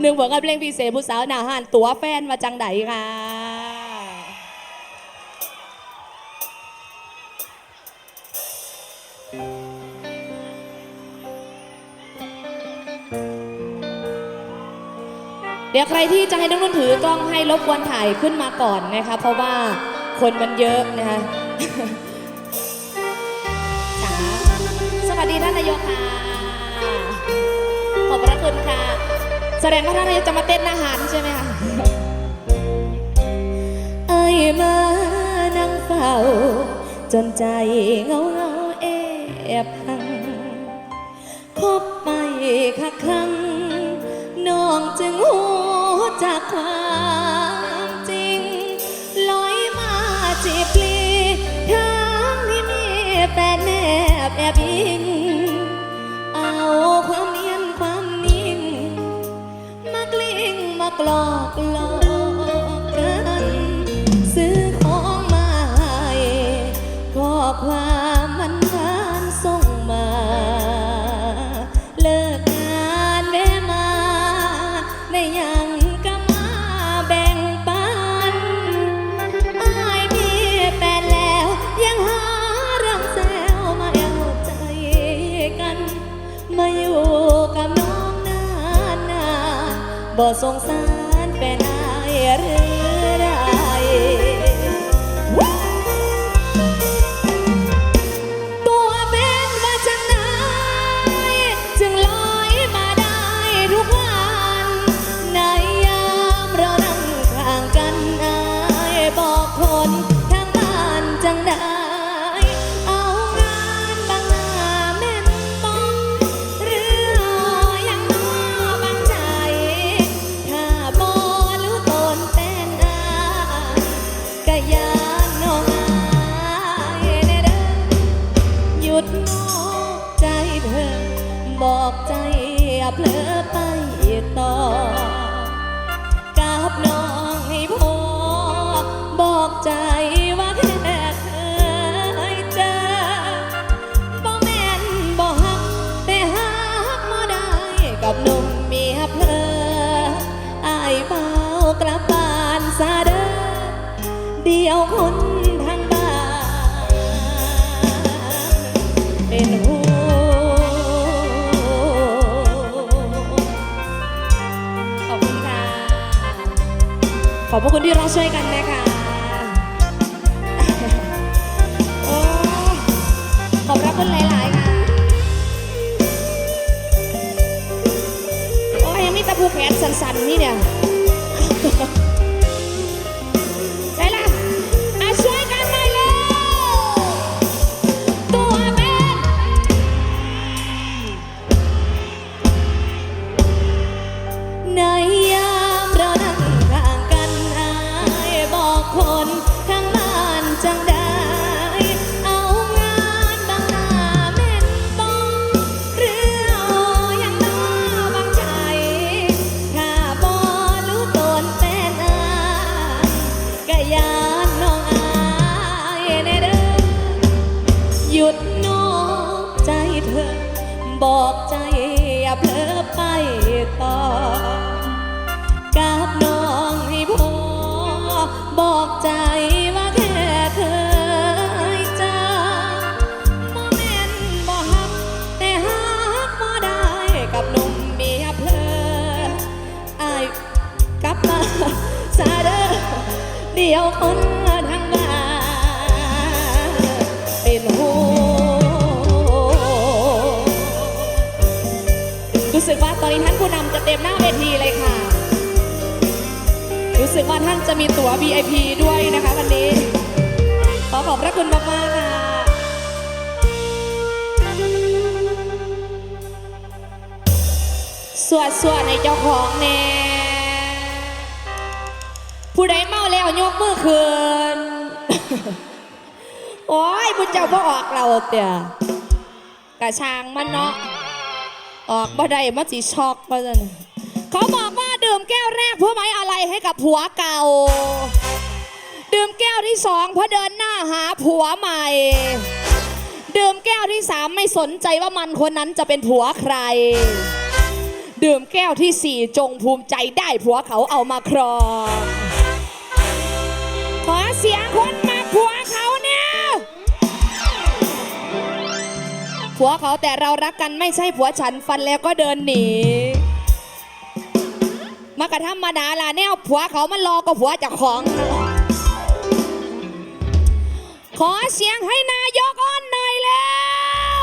หนึ่งผลงานเพลงพิเศษผู้สาวหนาหานตัวแฟนมาจังไดค่ะเดี๋ยวใครที่จะให้น้องนุ่นถือกล้องให้รบกวนถ่ายขึ้นมาก่อนนะคะ เพราะว่าคนมันเยอะนะคะจ๋าสวัสดีท่านนายกค่ะ ขอบพระคุณค่ะ แสดงว่าท่านนายกจะมาเต้นอาหารใช่ไหมคะไอ้มานั่งเฝ้า จนใจเงาเงาๆแอบพังคบไปคักครั้งน้องจึงหูจากความจริงลอยมาจีบลีทั้งที่มีแฟนแนบแอบยิง งมากลอกหลอกกัน ซื้อของมาให้ข้อความมันหวานส่งมา เลิกงานแม่มาในยังก็มาแบ่งปันอายมีแฟนแล้ว ยังหาเรื่องแซวมาแอวใจกัน มาอยู่กับน้องนานนาบ่สงสาร คนทางบ้าน เป็นห่วงขอบคุณค่ะ ขอบพระคุณที่เราช่วยกันนะคะ โอ้ ขอบพระคุณหลาย ๆ ค่ะ โอ้ยังมีตะพูแขนสันๆ นี่เนี่ย เต็มหน้าเวทีเลยค่ะ รู้สึกว่าท่านจะมีตั๋ว VIP ด้วยนะคะวันนี้ ขอขอบพระคุณมากๆค่ะสวดสวดในเจ้าของแน่ผู้ใดเมาแล้วยกมือคืน โอ้ยบุญเจ้าพ่อออกเราเตี่ยกระชางมันเนาะ ออกมาได้มาจีช็อกมาจันเขาบอกว่าดื่มแก้วแรกเพื่อไว้อะไรให้กับผัวเก่า ดื่มแก้วที่สองเพื่อเดินหน้าหาผัวใหม่ ดื่มแก้วที่สามไม่สนใจว่ามันคนนั้นจะเป็นผัวใคร ดื่มแก้วที่สี่จงภูมิใจได้ผัวเขาเอามาครองขอเสียง ผัวเขาแต่เรารักกันไม่ใช่ผัวฉันฟันแล้วก็เดินหนี มากระทำมาดาล่ะแนวผัวเขามันรอก็ผัวจากของ ขอเสียงให้นายกอ้อนหน่อยแล้ว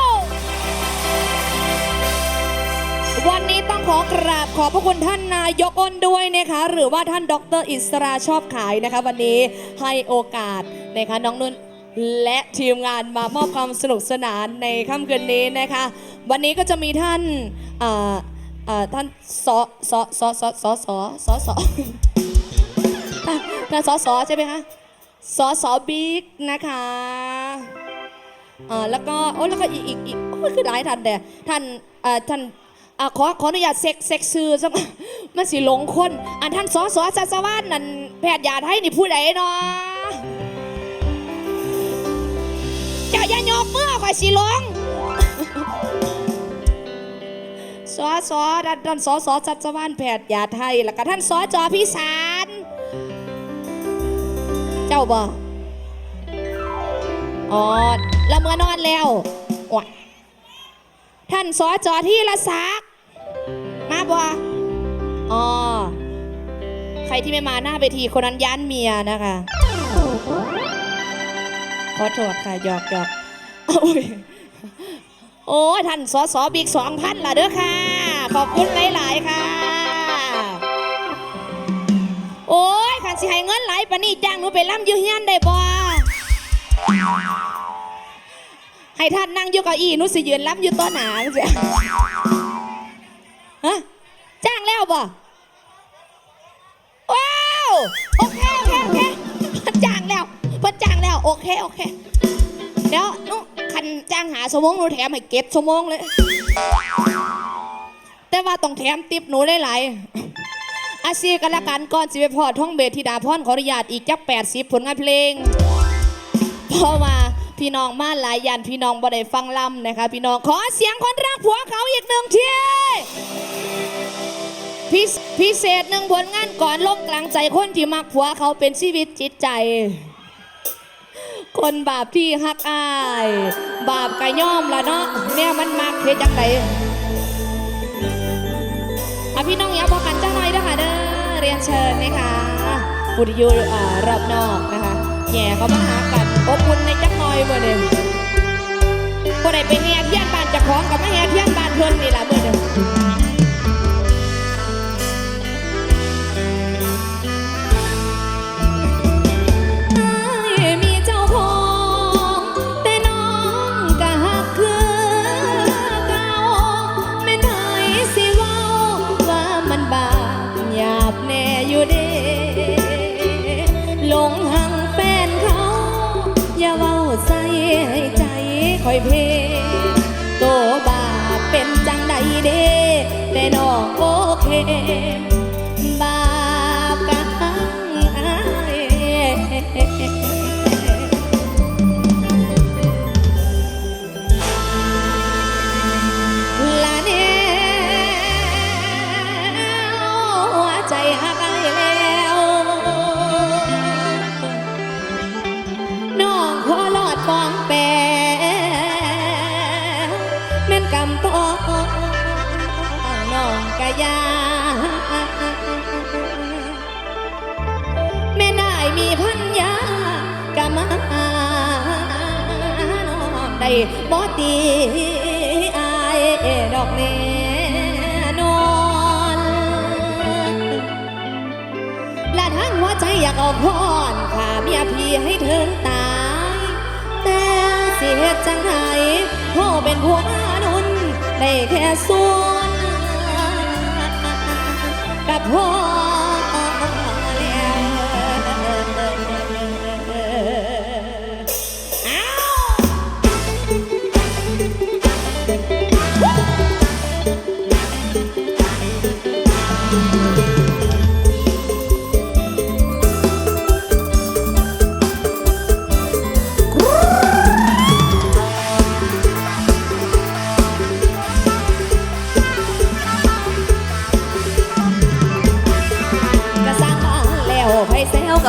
วันนี้ต้องขอกราบขอบพระคุณท่านนายกอ้นด้วยนะคะ หรือว่าท่านดรอิสราชอบขายนะคะ วันนี้ให้โอกาสนะคะน้องนุ่น และทีมงานมามอบความสนุกสนานในค่ำคืนนี้นะคะ วันนี้ก็จะมีท่านอ่อเอ่อท่านสสสสสสสสท่านสสใช่ไหมคะสสบิ๊กนะคะอ่อแล้วก็โอ้แล้วก็อีกอีกอีกคือหลายท่านแต่ท่านอ่อท่านขอขออนุญาตเซ็กเซ็กซื้อสักมันสิหลงคนอันท่านสอสอสัสวานนั่นแพทย์ยาไทยนี่ผู้ใดเนาะ เจ้าอย่ายกมือข่อยสิหลงสอสอท่านท่านสอสอสัดสวานแพทย์ยาไทย แล้วก็ท่านสอจอพิสารเจ้าบ่อ๋อละเมื่อนอนแล้วท่านสอจอที่ละซัก มาบ่อ๋อ ใครที่ไม่มาหน้าเวทีคนนั้นย้านเมียนะคะ ขอโทษค่ะหยอกหยอกโอ้ยโอ้ยท่านสอสอบิ๊กสองพันละเด้อค่ะ ขอบคุณหลาย ๆ ค่ะ โอ้ยขันสิให้เงินไหลายปนี่จ้างหนูไปล่ำยูเฮียนได้บ่ให้ท่านนั่งอยู่เก้าอี้หนูสิยืนล่ำอยู่ต้นหนาเสียฮะจ้างแล้วบ่ โอเค โอเค เดี๋ยวนุคันจ้างหาสมองหนูแถมให้เก็บสมองเลย แต่ว่าต้องแถมติปหนูได้หลายๆอาซีกันละกันก่อนสิไปพอท่องเบธิดาพรขออนุญาตอีกจักแปดสิบผลงานเพลงเพราะว่าพี่น้องมาหลายยันพี่น้องบ่ได้ฟังลำนะคะ พี่น้องขอเสียงคนรักผัวเขาอีกหนึ่งทีพิเศพิเศษหนึ่งผลงานก่อนลบกลางใจคนที่มักผัวเขาเป็นชีวิตจิตใจ คนบาปที่ฮักอาย บาปกะย่อมละเนาะเนี่ยมันมักเฮ็ดจังไดอะพี่น้องอย่าพอกันจังหน่อยด้อค่ะเด้อเรียนเชิญนะคะผู้ที่อยู่อ่ารอบนอกนะคะแย่เขามาหากันอบอุ่นในจักหน่อยเมื่อเดิมบ่ได้ไปแห่เทียนบ้านจะของกับมาแห่เทียนบ้านเพิ่นนี่ล่ะเมื่อเดิม เพโตบาเป็นจังใดเด้แต่น้องโอเค บ่ตีอายดอกแน่นอน และทั้งหัวใจอยากเอาพรข้าเมียพี่ให้ถึงตาย แต่สิเหตุจังไห้พ่อเป็นผัวนุนได้แค่ส่วนกับพ่อ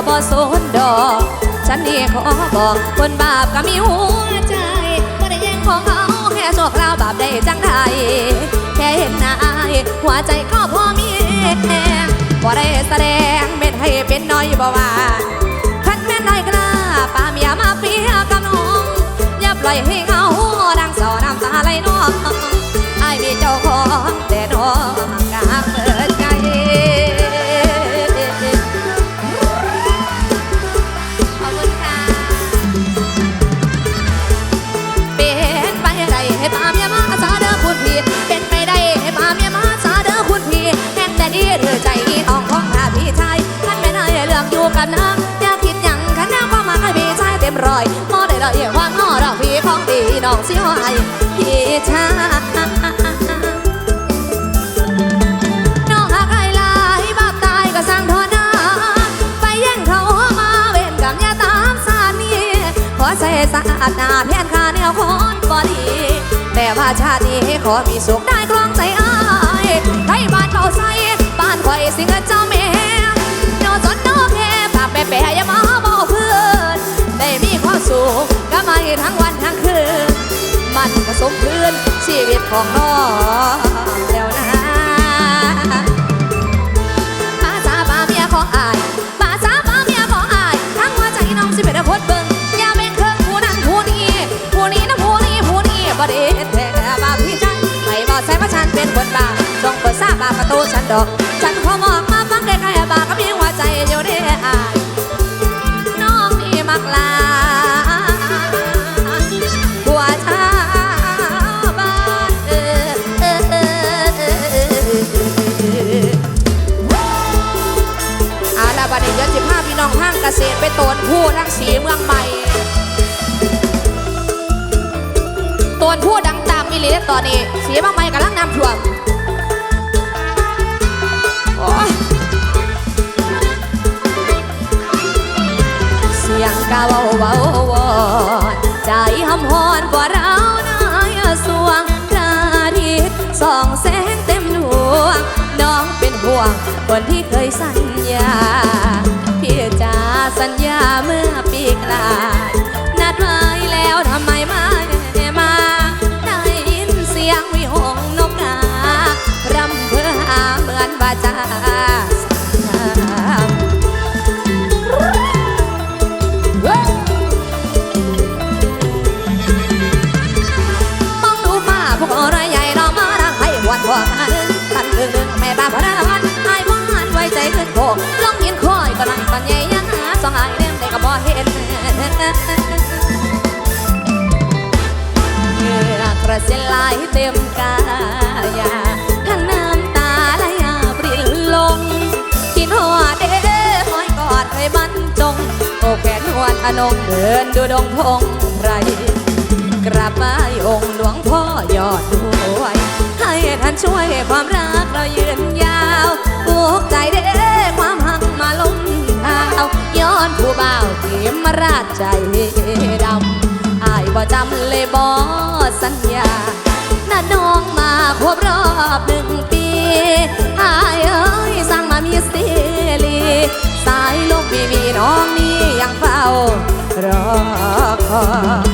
บ่สนดอก ฉันนี่ขอบอกคนบาปก็มีหัวใจบ่ได้แย่งของเขาแค่ชั่วคราวบาปได้จังไดแค่เห็นหน้ายหัวใจก็พอมีแรงบ่ได้แสดงเม็ดให้เป็นน้อยบ่ว่าคันแม่นน้อยกล้าป้าเมียมาเปียกับน้องอย่าปล่อยให้เหงาดังสอน้ำตาไหลน้องไอายมีเจ้าของแต่น้องกา ร้อยมอได้ละเอียดว่างอดอกพี่ของดีน้องสิหอยพี่ชายน้องหากไอ้ลายบาปตายก็สร้างทอนาไปแย่งเขามาเวนกับยาตามสานีขอใส่สะอาดหน้าแทนคาแนวคนบอดีแต่ว่าชาตินี้ขอมีสุขได้ครองใจอ้ายให้บ้านเขาใส่บ้านคอยสิงห์เจ้าแม่โนสนโนแค่ปากแปะๆอย่ามา สุขก็มาทั้งวันทั้งคืน มันก็สมพื้นชีวิตของน้องแล้วนะป้าจ้าป้าเมียของอายป้าจ้าป้าเมียของอาย ทั้งหัวใจน้องสิเป็นคนเบิ่งอย่าเป็นเครื่องผู้นั้นผู้นี้ผู้นี้นะผู้นี้ผู้นี้บ่ได้เฮ็ดแท้บาพี่ใจให้บอกใส่ว่าฉันเป็นคนบ้าจงเปิดซาบาประตูฉันดอก ฉันขอมองมาฟังได้ใครบาก็มีหัวใจอยู่ในอาย เมืองใหม่โตนผู้ดังตามอีหลีตอนนี้สีเมืองใหม่กำลังน้ำท่วมเสียงกาเว้าวาวอนใจหำหอนกว่าเรานายสวงพระอาทิตย์ส่องแสงเต็มดวงน้องเป็นห่วงคนที่เคยสัญญาพี่จะสัญญาเมื่อ ลาดนัดไว้ เหงื่อกระเซ็นไหลเต็มกายาทั้งน้ำตาไหลอาบรินลงคิดหอดเด้คอยกอดให้บรรจงโอ้แขนหวนอนงเดินดูดงพงไพรกราบไหว้องค์หลวงพ่อยอดด้วย ให้ท่านช่วยความรักเรายืนยาวผูกใจเด้ความหักมาล้มเท้าย้อนผู้บ่าวที่ม ราดใจดำอายบ่จำเลยบ่สัญญาน้าน้องมาครบรอบหนึ่งปีอายเอ้ยสร้างมามีสติลีสายลมมีมีน้องนี้ยังเฝ้ารอคอย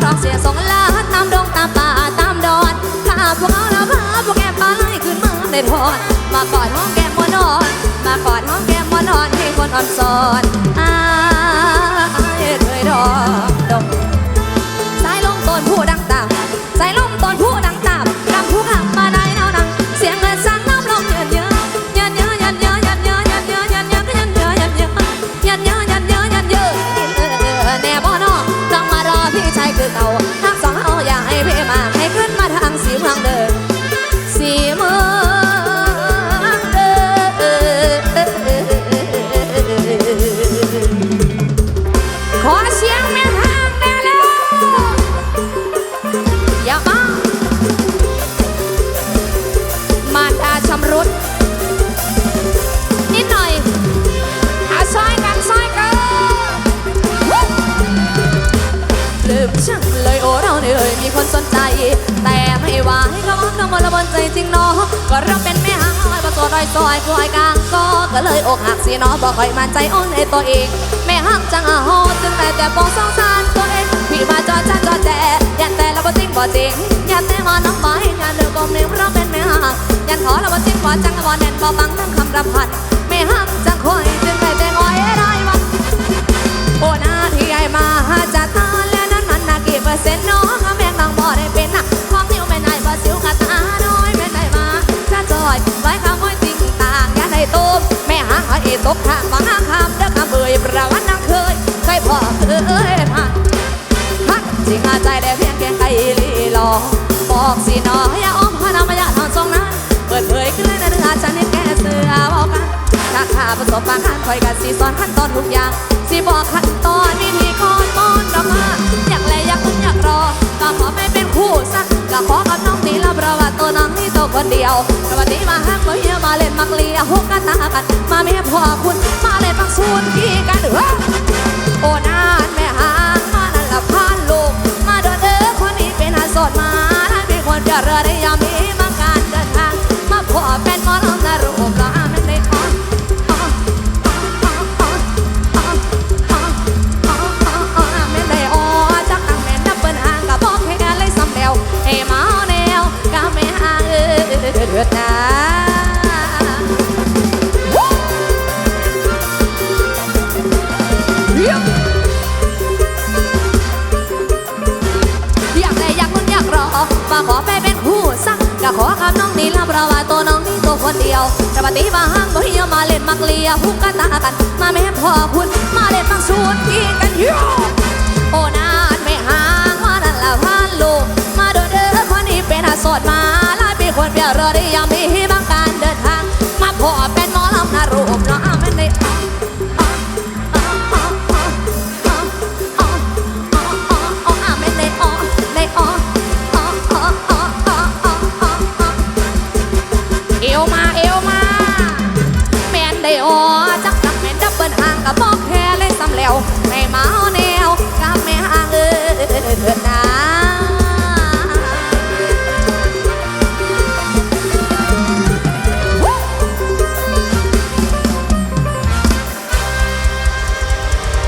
ครองเสียสงลาตามดงตามป่าตามดอนข้าพวกเขาละพาพวกแกปลาไหลขึ้นมาในทอดมากอดห้องแกมอนอน มากอดห้องแกมอนอนให้คนอ่อนสอนอ้ายเคยดอก อยซอยกลอยกลางก็ก็เลยอกหักสิเนาะบอกคอยมั่นใจอ้อนในตัวเอง แม่หักจังอาโหดจึงแต่แต่ปองสองสารตัวเองพี่มาจอจันจอแจยันแต่ละบ่จริงบ่จริงยันแต่มาน้องไม้งานเดือกมนิ้วเราเป็นแม่หักยันขอละบ่จริงบ่จังละบ่แน่นบ่บังทั้งคำรำพันแม่หักจังคอยจึงแต่แต่งอยได้วันโอ้หน้าที่ใหญ่มาหาจากตาแล้วนั้นมันนากี่เปอร์เซ็นต์น้องแม่งน้องบ่ได้เป็น ม่หางเอาเอตกทางคำเด้อคำเอ่ยประวันนังเคยเคยพอเคยผ่านฮักสิงอาใจได้เพียงแค่ไกลลีลอบอกสิน้อยอย่าอ้อมพานามายาทอนทรงนั้นเปิดเผยขึ้นในเรื่องอาจารย์เห็นแก่เสือบอกกันถ้าข้าประสบการณ์คอยกันสิสอนขั้นตอนทุกอย่างสีบอกขั้นตอนวิธีคอย คนเดียวสวันนี้มาหักมาเฮียมาเล่นมักเลียหุกกันตากัน มาเมียพ่อคุณมาเล่นมักสูนกี่กันเฮ้อโอ้นานแม่หางมานั่นละพานลูกมาเดินเด้อคนนี้เป็นอาสดมาและเป็นคนเดือดเรือได้ยามนี้มา สักก็ขอคำน้องนี่ละเพราะว่าตัวน้องนี่ตัวคนเดียวแต่ปฏิมาห้างบ่เฮียมาเล่นมักเลียหุกกันตากัน มาแม่พ่อคุณมาเล่นมักสูนกี่กันเยอะโอ้นานไม่ห่างว่านั่นละพันลูกมาเดินเด้อคนนี้เป็นอาสดมาลายปีคนเปียนเรือได้ยังมี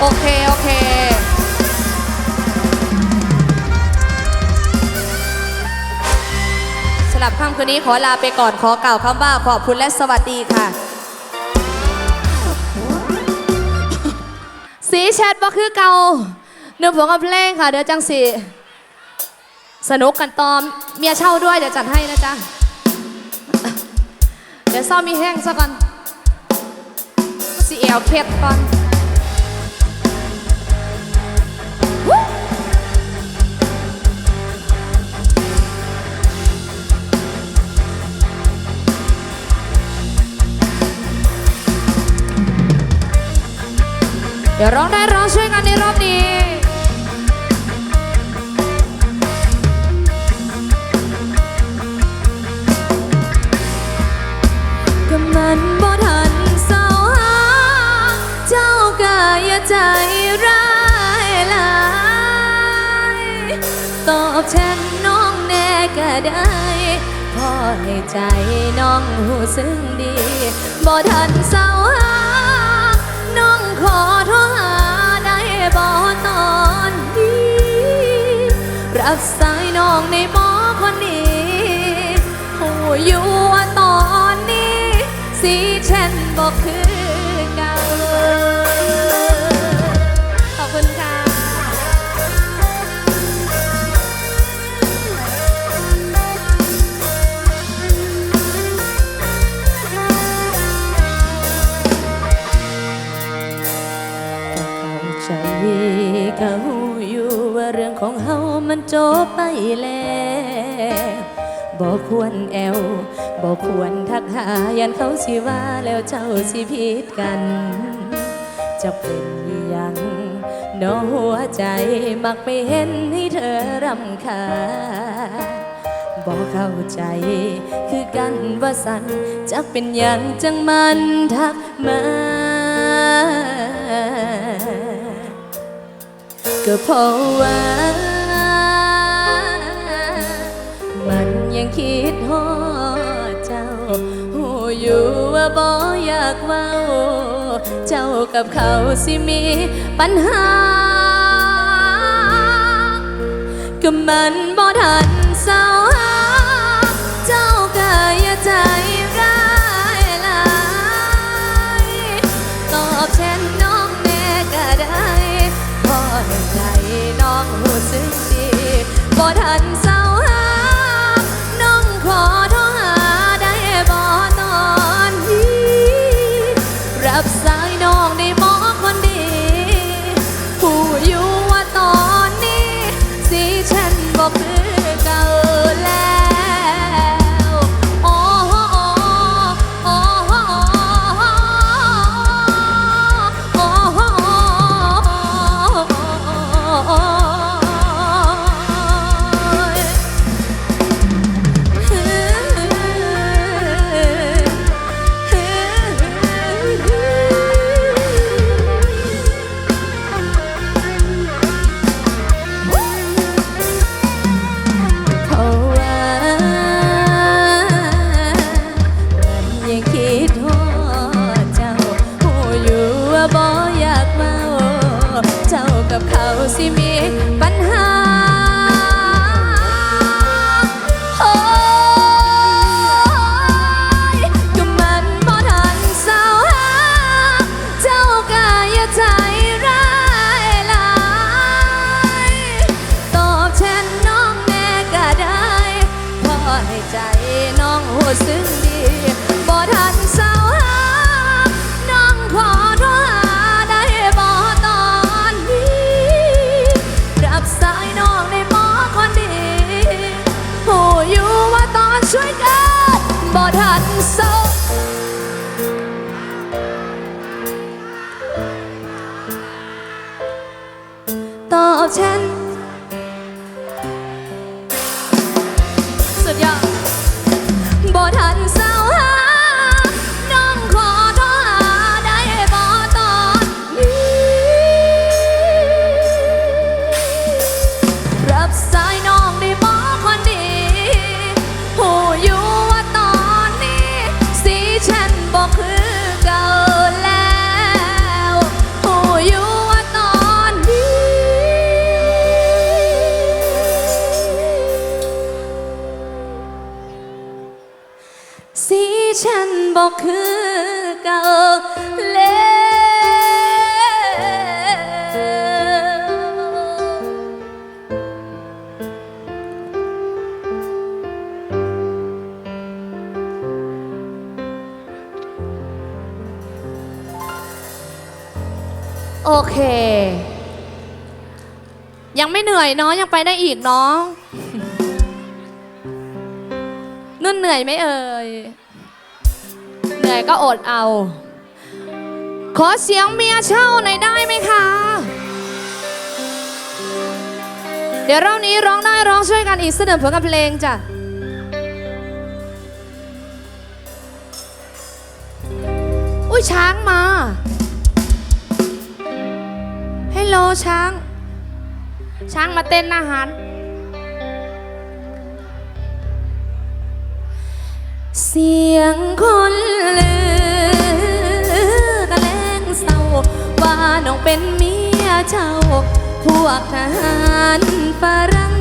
โอเค โอเคสำหรับค่ำคืนนี้ขอลาไปก่อนขอกล่าวคำว่าขอบคุณและสวัสดีค่ะ สีแชทบ่คือเก่าเนื้อผงกับเพลงค่ะ เดี๋ยวจังสีสนุกกันตอมเมียเช่าด้วยเดี๋ยวจัดให้นะจ๊ะ เดี๋ยวซ่อมมีแห้งซะก่อนสีเอวเคล็ดก่อน เดี๋ยวร้องได้ร้องช่วยกันในรอบนี้ก็มันบ่ทันเศร้าหาเจ้ากายใจร้ายหลาย ตอบแทนน้องแน่ก็ได้พอให้ใจน้องหูซึ้งดี บ่ทันเศร้าหาน้องขอ บ่ตอนนี้รับสายน้องในหมอคนนี้หูอยู่ว่าตอนนี้ สีเช่นบอกคือ เข้าใจเขาอยู่ว่าเรื่องของเฮามันจบไปแล้วบอกควรแอวบอกควรทักหายันเขาสิว่าแล้วเจ้าสิผิดกัน จะเป็นอีหยังน้อหัวใจมักไปเห็นให้เธอรำคาญบอกเข้าใจ คือกันว่าสันจะเป็นอย่างจังมันทักมา ก็เพราะว่า มันยังคิดฮอดเจ้าหูอยู่ว่าบ่อยากเว้า เจ้ากับเขาสิมีปัญหา ก็มันบ่ทัน อบฉัน ฉันบอกคือเก่าแล้วโอเค ยังไม่เหนื่อยเนาะยังไปได้อีกเนาะนุ่นเหนื่อยไหมเอ่ย เหนื่อยก็อดเอา ขอเสียงเมียเช่าหน่อยได้ไหมคะ เดี๋ยวรอบนี้ร้องได้ร้องช่วยกันอีกเสนอผลกับเพลงจ้ะอุ้ยช้างมาฮัลโหลช้าง ช้างมาเต้นอาหาร สียงคนลือกันแลงเศร้าว่าน้องเป็นเมียเจ้า พวกทหารฝรั่ง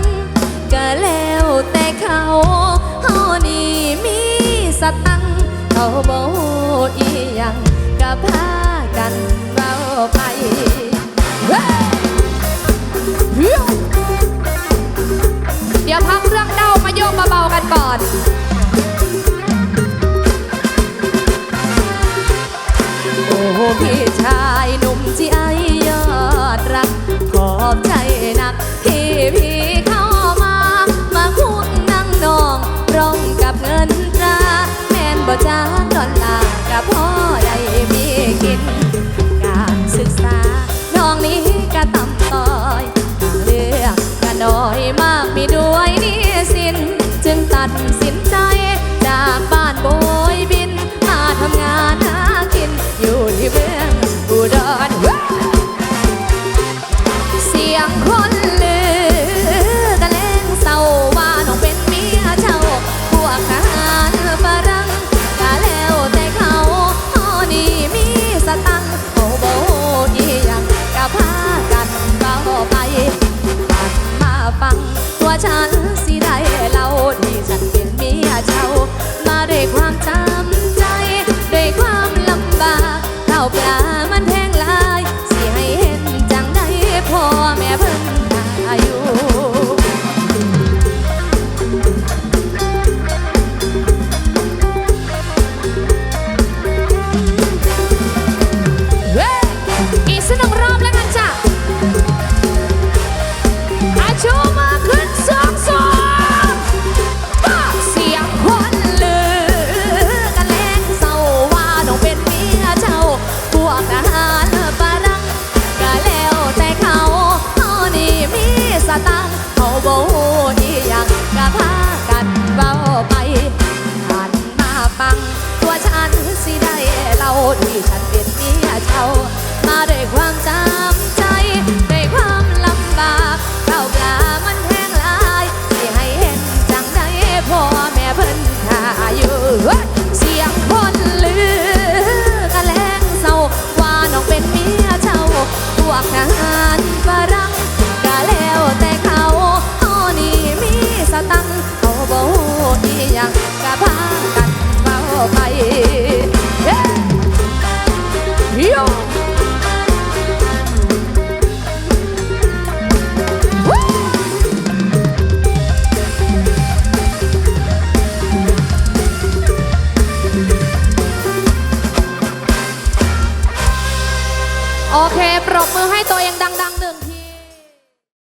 ก็แล้วแต่เขาเฮานี่มีสตังเขาบอกอีหยังก็พากันเบาไปเฮ้ยเดี๋ยวพักเรื่องเด้ามาโยกมาเบากันก่อน พี่ชายหนุ่มที่ไอ